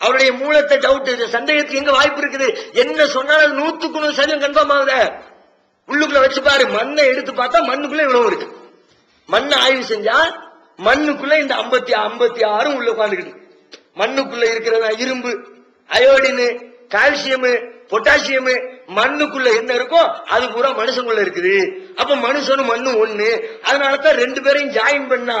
அவருடைய மூலத்தை டவுட் சந்தேகத்துக்கு எங்க வாய்ப்பு இருக்குது? என்ன சொன்னாலும் நூத்துக்கு நூறு சதவீதம் கன்ஃபார்ம் ஆகுத. உள்ளுக்குள்ள வச்சு பாரு. மண்ணை எடுத்து பார்த்தா மண்ணுக்குள்ள இவ்வளவு இருக்கு. மண்ணை ஆய்வு செஞ்சா மண்ணுக்குள்ள இந்த ஐம்பத்தி ஐம்பத்தி ஆறும் உள்ள உட்காந்துக்கிட்டு மண்ணுக்குள்ள இருக்கிறத இரும்பு அயோடின் கால்சியம் பொட்டாசியம் மண்ணுக்குள்ள என்ன இருக்கோ அது பூரா மனுஷனுக்குள்ள இருக்குது. அப்ப மனுஷனும் மண்ணும் ஒண்ணு. அதனால தான் ரெண்டு பேரையும் ஜாயின் பண்ணா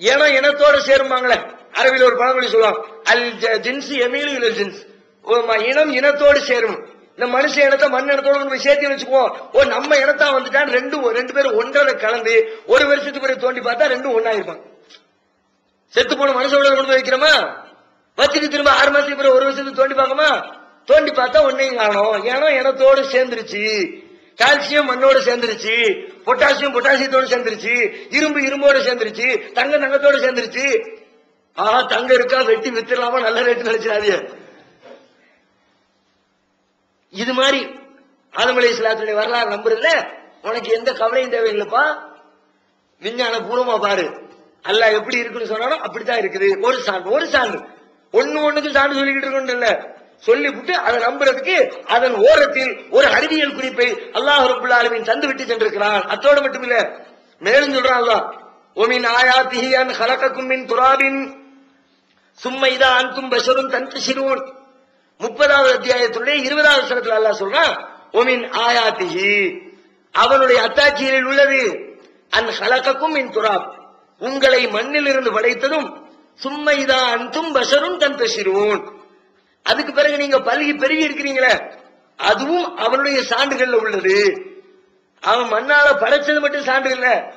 இனம் இனத்தோட சேருமாங்களே அரபில் ஒரு பழமொழி சொல்லுவாங்க. அல் ஜ- ஜின்ஸ் எமீலு இல் ஜின்ஸ். இனம் இனத்தோடு சேரும். இந்த மனுஷ இனத்தை மண் இனத்தோடு கொண்டு போய் சேர்த்து வச்சுக்குவோம். ஓ நம்ம இனத்தா வந்துட்டான் ரெண்டு ரெண்டு பேரும் ஒன்றரை கலந்து ஒரு வருஷத்துக்கு பிறகு தோண்டி பார்த்தா ரெண்டும் ஒண்ணா இருப்பான் செத்து போன மனுஷோட கொண்டு போய் வைக்கிறோமா? வச்சுட்டு திரும்ப ஆறு மாசத்துக்கு பிறகு ஒரு வருஷத்துக்கு தோண்டி பார்க்கமா தோண்டி பார்த்தா ஒன்னையும் காணும். ஏன்னா இனத்தோடு சேர்ந்துருச்சு. கால்சியம் மண்ணோடு சேர்ந்துருச்சு. பொட்டாசியம் பொட்டாசியத்தோடு சேர்ந்துருச்சு. இரும்பு இரும்போடு சேர்ந்துருச்சு. தங்கம் தங்கத்தோடு சேர்ந்துருச்சு. ஆஹா தங்க இருக்கா வெட்டி வித்துடலாமா நல்ல ரேட் நினைச்சாதிய இது மாதிரி ஆதமலை இஸ்லாத்துடைய வரலாறு நம்புறதுல உனக்கு எந்த கவலையும் தேவையில்லைப்பா. விஞ்ஞான பூர்வமா பாரு. அல்ல எப்படி இருக்குன்னு சொன்னாலும் அப்படித்தான் இருக்குது. ஒரு சான்று ஒரு சான்று. ஒண்ணு ஒண்ணுக்கு சான்று சொல்லிக்கிட்டு இருக்கணும் சொல்லிவிட்டு அதை நம்புறதுக்கு அதன் ஓரத்தில் ஒரு அறிவியல் குறிப்பை அல்லாஹ் ரபுல் ஆலமீன் தந்து விட்டு சென்றிருக்கிறான். அத்தோடு மட்டுமில்ல மேலும் சொல்றான் அல்லாஹ் ஒமின் ஆயா அன் ஹலகக்கும் மின் துராபின் சும்மைதா இதா பசரும் தந்து சிறுவன். முப்பதாவது அத்தியாயத்துடைய இருபதாவது வசனத்துல அல்லா சொல்றான் ஒமின் ஆயாத்திஹி. அவனுடைய அத்தாட்சிகளில் உள்ளது அன் ஹலகக்கும் இன் துராப். உங்களை மண்ணில் இருந்து படைத்ததும் சும்மைதா இதா பஷரும் தந்து சிறுவோன். அதுக்கு பிறகு நீங்க பல்கி பெருகி இருக்கிறீங்களே அதுவும் அவனுடைய சான்றுகள்ல உள்ளது. அவன் மண்ணால படைச்சது மட்டும் சான்று இல்ல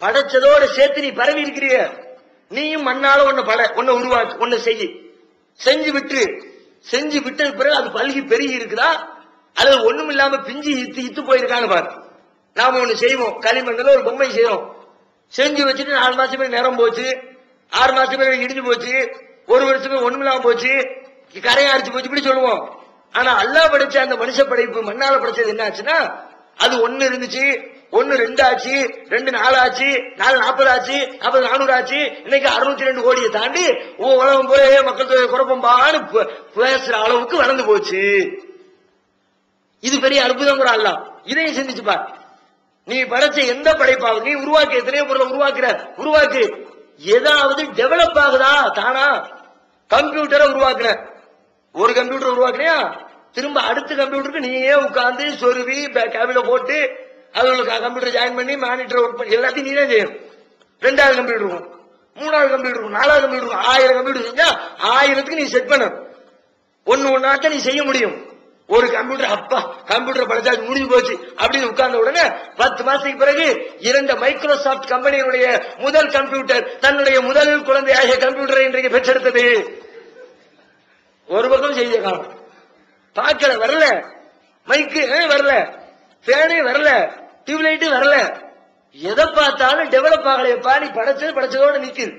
படைச்சதோட சேர்த்து நீ பரவி இருக்கிறிய. நீயும் மண்ணால ஒண்ணு பட ஒன்னு உருவாக்கு ஒன்னு செய்யி. செஞ்சு விட்டு செஞ்சு விட்டது பிறகு அது பல்கி பெருகி இருக்குதா? அல்லது ஒண்ணும் இல்லாம பிஞ்சு இத்து இத்து போயிருக்கான்னு பாரு. நாம ஒண்ணு செய்வோம். களிமண்ணில் ஒரு பொம்மை செய்யறோம் செஞ்சு வச்சுட்டு நாலு மாசத்துக்கு நேரம் போச்சு. ஆறு மாசத்துக்கு இடிஞ்சு போச்சு. ஒரு வருஷத்துக்கு ஒண்ணும் இல்லாம போச்சு. கரையை அரைச்சு போச்சு இப்படி சொல்லுவோம். ஆனா அல்லா படைச்ச அந்த மனுஷ படைப்பு மண்ணால படைச்சது என்ன ஆச்சுன்னா அது ஒண்ணு இருந்துச்சு. ஒன்னு ரெண்டு ஆச்சு ரெண்டு நாலு ஆச்சு நாலு நாற்பது ஆச்சு நாற்பது நானூறு ஆச்சு இன்னைக்கு அறுநூத்தி ரெண்டு கோடியை தாண்டி உலகம் போய் மக்கள் தொகை குழப்பம்பான்னு பே- பேசுற அளவுக்கு வளர்ந்து போச்சு. இது பெரிய அற்புதம் அல்ல. இதையும் சிந்திச்சுப்பா நீ படைச்ச எந்த படைப்பாவது நீ உருவாக்கி எத்தனையோ பொருளை உருவாக்குற உருவாக்கு. ஏதாவது டெவலப் ஆகுதா? தானா? கம்ப்யூட்டரை உருவாக்குற. ஒரு கம்ப்யூட்டர் உருவாக்குறியா திரும்ப அடுத்த கம்ப்யூட்டருக்கு நீயே உட்காந்து சொருவி கேபில போட்டு அதுகளுக்கு கம்ப்யூட்டர் ஜாயின் பண்ணி மானிட்டர் ஒர்க் பண்ணி எல்லாத்தையும் நீ தான் செய்யணும். ரெண்டாவது கம்ப்யூட்டர் இருக்கும். மூணாவது கம்ப்யூட்டர் இருக்கும். நாலாவது கம்ப்யூட்டர் இருக்கும். ஆயிரம் கம்ப்யூட்டர் செஞ்சா ஆயிரத்துக்கு நீ செட் பண்ணணும். ஒன்னு ஒன்னாத்தான் நீ செய்ய முடியும். ஒரு கம்ப்யூட்டர் அப்பா கம்ப்யூட்டர் படிச்சா முடிஞ்சு போச்சு. அப்படின்னு உட்கார்ந்த உடனே பத்து மாசத்துக்கு பிறகு இரண்டு மைக்ரோசாப்ட் கம்பெனியினுடைய முதல் கம்ப்யூட்டர் தன்னுடைய முதல் குழந்தையாக கம்ப்யூட்டரை இன்றைக்கு பெற்றெடுத்தது. ஒரு பக்கம் செய்ய காலம் பார்க்கல வரல. மைக்கு வரல. ஃபேனே வரல. டியூப்லைட் வரல. எதை பார்த்தாலும் டெவலப் ஆகலையப்பா நீ படைச்சது படைச்சதோட நிக்குது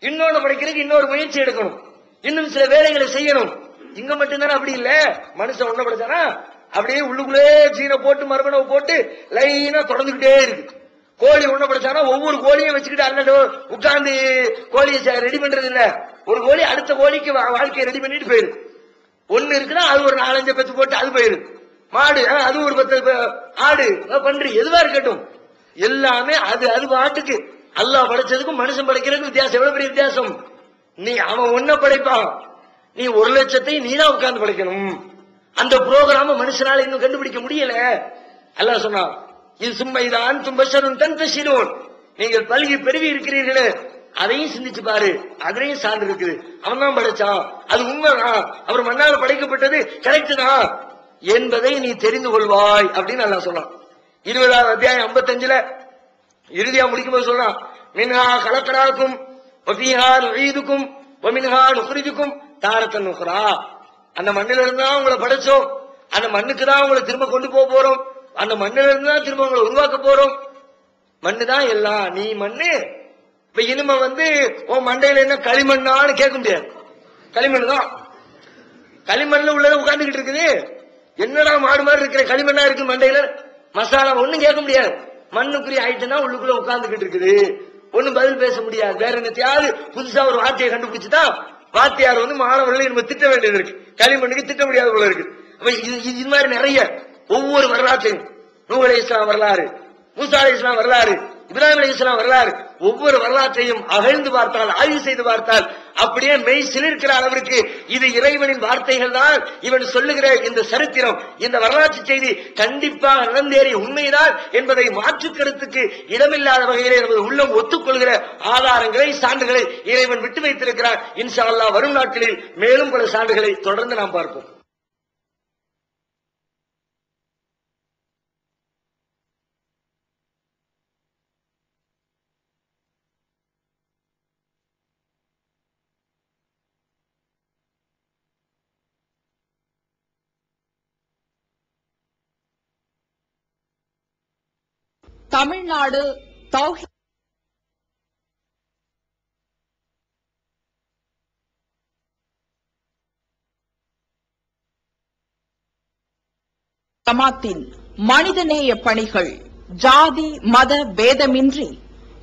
இன்னொன்னு படைக்கிறதுக்கு இன்னொரு முயற்சி எடுக்கணும். இன்னும் சில வேலைகளை செய்யணும். இங்க மட்டும்தானே அப்படி இல்ல? மனுஷன் ஒண்ணு படைச்சானா? அப்படியே உள்ளுக்குள்ளே சீனை போட்டு மறுமணவு போட்டு லைனா தொடர்ந்துகிட்டே இருக்கு. கோழி ஒண்ணு படைச்சானா ஒவ்வொரு கோழியும் வச்சுக்கிட்டு அண்ணன் உட்கார்ந்து கோழியை ரெடி பண்றது இல்ல. ஒரு கோழி அடுத்த கோழிக்கு வாழ்க்கையை ரெடி பண்ணிட்டு போயிருக்கு. ஒண்ணு இருக்குன்னா அது ஒரு நாலஞ்சு பத்து போட்டு அது போயிருக்கு. மாடு அது ஒரு பத்து ஆடு பன்றி எதுவா இருக்கட்டும். எல்லாமே அது அது பாட்டுக்கு. அல்லாஹ் படைச்சதுக்கும் மனுஷன் படைக்கிறதுக்கும் வித்தியாசம். எவ்வளவு பெரிய வித்தியாசம்? நீ அவன் ஒன்ன படைப்பான். நீ ஒரு லட்சத்தை நீ தான் உட்கார்ந்து படைக்கணும். அந்த புரோகிராம மனுஷனால இன்னும் கண்டுபிடிக்க முடியல. அல்லாஹ் சொன்னான் இது சும்மைதான் தும்பசரும் தன் தசிரோன் நீங்கள் பல்கி பெருகி இருக்கிறீர்களே. அதையும் சிந்திச்சு பாரு. அதையும் சார்ந்து இருக்குது. அவன் தான் படைச்சான். அது உண்மைதான். அவர் மண்ணால் படைக்கப்பட்டது கரெக்ட் தான். என்பதை நீ தெரிந்து கொள்வாய் அப்படின்னு அல்லாஹ் சொன்னான் இருபதாவது அத்தியாயம் ஐம்பத்தஞ்சுல இறுதியா முடிக்கும் போது சொல்றான் மின்ஹா கலக்கராக்கும் வஃபீஹா நுஈதுக்கும் வமின்ஹா தாரத்தன் நுகரா அந்த மண்ணில இருந்தா தான் உங்களை படைச்சோம். அந்த மண்ணுக்கு தான் உங்களை திரும்ப கொண்டு போக போறோம். அந்த மண்ணில இருந்து தான் திரும்ப உங்களை உருவாக்க போறோம். மண்ணு தான் எல்லாம். நீ மண்ணு. இப்ப இனிமே வந்து உன் மண்டையில என்ன களிமண்ணான்னு கேட்க முடியாது. களிமண் தான் களிமண்ல உள்ளதை உட்கார்ந்துகிட்டு இருக்குது. என்னடா மாடு மாதிரி இருக்கிற களிமண்ணா இருக்கு மண்டையில? மசாலா ஒண்ணும் கேட்க முடியாது. மண்ணுக்குரிய ஆயிட்டுனா உள்ளுக்குள்ள உட்கார்ந்துகிட்டு இருக்குது. ஒண்ணும் பதில் பேச முடியாது. வேற என்னத்தையாவது புதுசா ஒரு வார்த்தையை கண்டுபிடிச்சுதான் வாத்தியார் வந்து மாணவர்களை நம்ம திட்ட வேண்டியது இருக்கு. களிமண்ணுக்கு திட்ட முடியாத போல இருக்கு. அப்ப இது இது மாதிரி நிறைய ஒவ்வொரு வரலாற்றையும். நூலை இஸ்லாம் வரலாறு மூசா இஸ்லாம் வரலாறு இப்ராஹிம் அலி இஸ்லாம் வரலாறு ஒவ்வொரு வரலாற்றையும் அகழ்ந்து பார்த்தால் ஆய்வு செய்து பார்த்தால் அப்படியே மெய் சிலிர்க்கிற அளவிற்கு இது இறைவனின் வார்த்தைகள் தான் இவன் சொல்லுகிற இந்த சரித்திரம். இந்த வரலாற்று செய்தி கண்டிப்பாக நடந்தேறிய உண்மைதான் என்பதை மாற்று கருத்துக்கு இடமில்லாத வகையிலே நமது உள்ளம் ஒத்துக்கொள்கிற ஆதாரங்களை சான்றுகளை இறைவன் விட்டு வைத்திருக்கிறார் இன்ஷா அல்லா வரும் நாட்களில் மேலும் பல சான்றுகளை தொடர்ந்து நாம் பார்ப்போம். தமிழ்நாடு தௌஹி ஜமாத்தின் மனிதநேய பணிகள் ஜாதி மத பேதமின்றி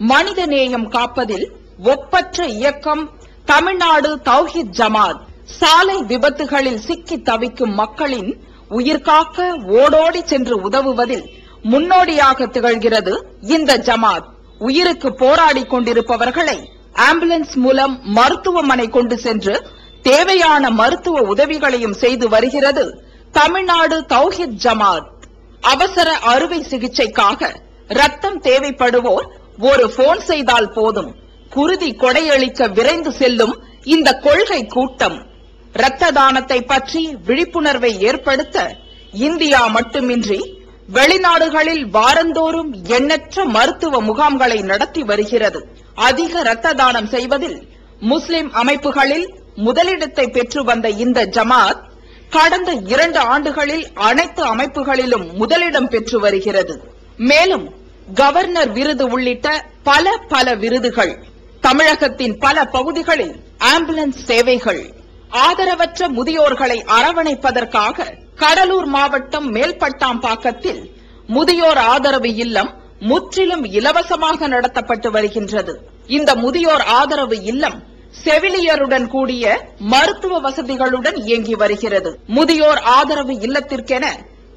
மனிதநேயம் காப்பதில் ஒப்பற்ற இயக்கம் தமிழ்நாடு தௌஹித் ஜமாத் சாலை விபத்துகளில் சிக்கி தவிக்கும் மக்களின் உயிர்காக்க ஓடோடி சென்று உதவுவதில் முன்னோடியாக திகழ்கிறது இந்த ஜமாத். உயிருக்கு போராடி கொண்டிருப்பவர்களை ஆம்புலன்ஸ் மூலம் மருத்துவமனை கொண்டு சென்று தேவையான மருத்துவ உதவிகளையும் செய்து வருகிறது தமிழ்நாடு தௌஹித் ஜமாத். அவசர அறுவை சிகிச்சைக்காக ரத்தம் தேவைப்படுவோர் ஒரு போன் செய்தால் போதும். குருதி கொடையளிக்க விரைந்து செல்லும் இந்த கொள்கை கூட்டம். இரத்த தானத்தை பற்றி விழிப்புணர்வை ஏற்படுத்த இந்தியா மட்டுமின்றி வெளிநாடுகளில் வாரந்தோறும் எண்ணற்ற மருத்துவ முகாம்களை நடத்தி வருகிறது. அதிக இரத்த தானம் செய்வதில் முஸ்லிம் அமைப்புகளில் முதலிடத்தை பெற்று வந்த இந்த ஜமாத் கடந்த இரண்டு ஆண்டுகளில் அனைத்து அமைப்புகளிலும் முதலிடம் பெற்று வருகிறது. மேலும் கவர்னர் விருது உள்ளிட்ட பல பல விருதுகள் தமிழகத்தின் பல பகுதிகளில் ஆம்புலன்ஸ் சேவைகள் ஆதரவற்ற முதியோர்களை அரவணைப்பதற்காக கடலூர் மாவட்டம் மேல்பட்டாம்பாக்கத்தில் முதியோர் ஆதரவு இல்லம் முற்றிலும் இலவசமாக நடத்தப்பட்டு வருகின்றது. இந்த முதியோர் ஆதரவு இல்லம் செவிலியருடன் கூடிய மருத்துவ வசதிகளுடன் இயங்கி வருகிறது. முதியோர் ஆதரவு இல்லத்திற்கென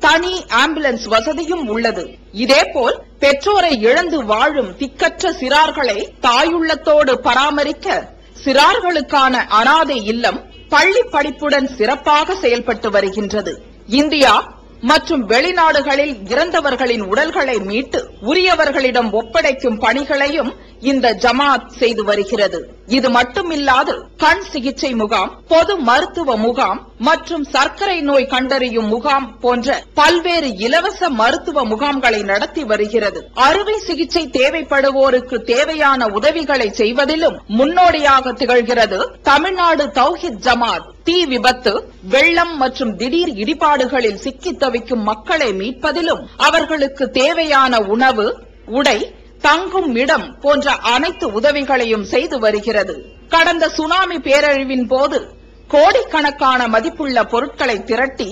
தனி ஆம்புலன்ஸ் வசதியும் உள்ளது. இதேபோல் பெற்றோரை இழந்து வாழும் திக்கற்ற சிறார்களை தாயுள்ளத்தோடு பராமரிக்க சிறார்களுக்கான அனாதை இல்லம் பள்ளி படிப்புடன் சிறப்பாக செயல்பட்டு வருகின்றது. இந்தியா மற்றும் வெளிநாடுகளில் இறந்தவர்களின் உடல்களை மீட்டு உரியவர்களிடம் ஒப்படைக்கும் பணிகளையும் இந்த ஜமாத் செய்து வருகிறது. இது மட்டுமில்லாது கண் சிகிச்சை முகாம் பொது மருத்துவ முகாம் மற்றும் சர்க்கரை நோய் கண்டறியும் முகாம் போன்ற பல்வேறு இலவச மருத்துவ முகாம்களை நடத்தி வருகிறது. அறுவை சிகிச்சை தேவைப்படுவோருக்கு தேவையான உதவிகளை செய்வதிலும் முன்னோடியாக திகழ்கிறது தமிழ்நாடு தௌஹித் ஜமாத். தீ விபத்து வெள்ளம் மற்றும் திடீர் இடிபாடுகளில் சிக்கித் தவிக்கும் மக்களை மீட்பதிலும் அவர்களுக்கு தேவையான உணவு உடை தங்கும் இடம் போன்ற அனைத்து உதவிகளையும் செய்து வருகிறது. கடந்த சுனாமி பேரழிவின் போது கோடிக்கணக்கான மதிப்புள்ள பொருட்களை திரட்டி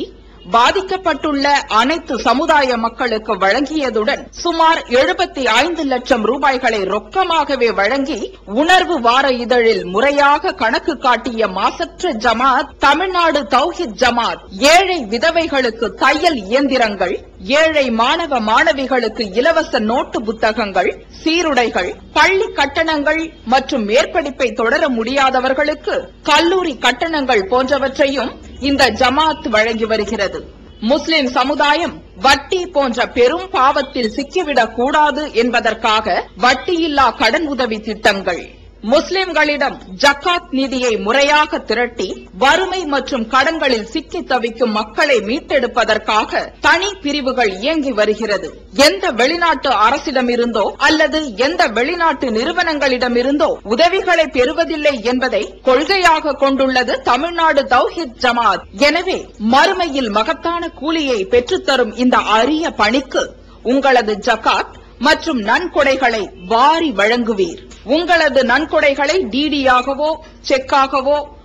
பாதிக்கப்பட்டுள்ள அனைத்து சமுதாய மக்களுக்கு வழங்கியதுடன் சுமார் எழுபத்தி ஐந்து லட்சம் ரூபாய்களை ரொக்கமாகவே வழங்கி உணர்வு வார இதழில் முறையாக கணக்கு காட்டிய மாசற்ற ஜமாத் தமிழ்நாடு தௌஹித் ஜமாத் ஏழை விதவைகளுக்கு தையல் இயந்திரங்கள் ஏழை மாணவ மாணவிகளுக்கு இலவச நோட்டு புத்தகங்கள் சீருடைகள் பள்ளி கட்டணங்கள் மற்றும் மேற்படிப்பை தொடர முடியாதவர்களுக்கு கல்லூரி கட்டணங்கள் போன்றவற்றையும் இந்த ஜமாத் வழங்கி வருகிறது. முஸ்லிம் சமுதாயம் வட்டி போன்ற பெரும் பாவத்தில் சிக்கிவிடக் கூடாது என்பதற்காக வட்டியில்லா கடன் உதவி திட்டங்கள். முஸ்லிம்களிடம் ஜக்காத் நிதியை முறையாக திரட்டி வறுமை மற்றும் கடன்களில் சிக்கி தவிக்கும் மக்களை மீட்டெடுப்பதற்காக தனி பிரிவுகள் இயங்கி வருகிறது. எந்த வெளிநாட்டு அரசிடமிருந்தோ அல்லது எந்த வெளிநாட்டு நிறுவனங்களிடமிருந்தோ உதவிகளை பெறுவதில்லை என்பதை கொள்கையாக கொண்டுள்ளது தமிழ்நாடு தௌஹித் ஜமாத். எனவே மறுமையில் மகத்தான கூலியை பெற்றுத்தரும் இந்த அரிய பணிக்கு உங்களது ஜகாத் மற்றும் நன்கொடைகளை வாரி வழங்குவீர். உங்களது நன்கொடைகளை டிடியாகவோ செக்காகவோ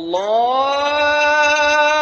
Allah